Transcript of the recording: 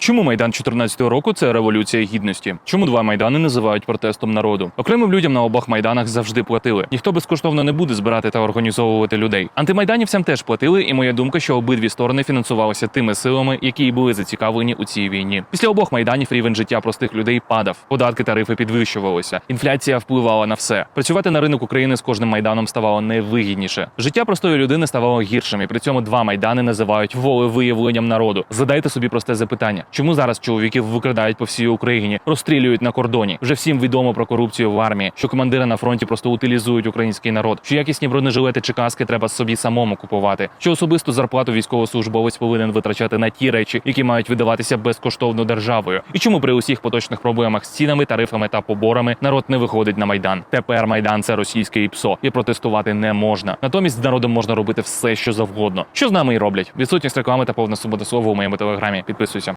Чому майдан 14-го року це революція гідності? Чому два майдани називають протестом народу? Окремим людям на обох майданах завжди платили. Ніхто безкоштовно не буде збирати та організовувати людей. Антимайданівцям теж платили, і моя думка, що обидві сторони фінансувалися тими силами, які й були зацікавлені у цій війні. Після обох майданів рівень життя простих людей падав, податки тарифи підвищувалися. Інфляція впливала на все. Працювати на ринок України з кожним майданом ставало невигідніше. Життя простої людини ставало гіршим, і при цьому два майдани називають волевиявленням народу. Задайте собі просте запитання: чому зараз чоловіків викрадають по всій Україні, розстрілюють на кордоні? Вже всім відомо про корупцію в армії, що командири на фронті просто утилізують український народ, що якісні бронежилети чи каски треба собі самому купувати, що особисту зарплату військовослужбовець повинен витрачати на ті речі, які мають видаватися безкоштовно державою. І чому при усіх поточних проблемах з цінами, тарифами та поборами народ не виходить на майдан? Тепер майдан це російське ІПСО, і протестувати не можна. Натомість з народом можна робити все, що завгодно. Що з нами і роблять? Відсутність реклами та повна свобода слова у моєму телеграмі. Підписуйся.